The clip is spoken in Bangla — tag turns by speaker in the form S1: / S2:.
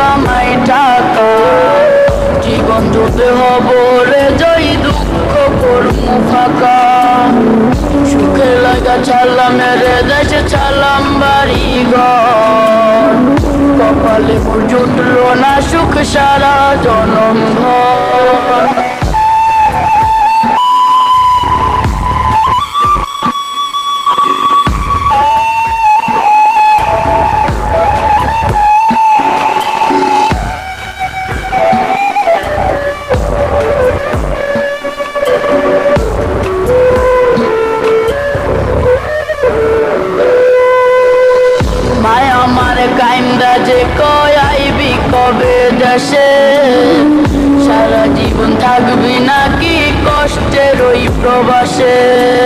S1: কামাই টাকা জীবন যুদ্ধে হব রে, জয় দুঃখ কর্ম ফাঁকা। সুখে লাগা ছাড়লাম রে, দেশে ছাড়লাম বাড়ি ঘর কপালে জুটলো না সুখ, সারা জনম ঘর। কাইন্দা যে কয় আইবি কবে দেশে? সারা জীবন থাকবি নাকি কষ্টের ওই প্রবাসে?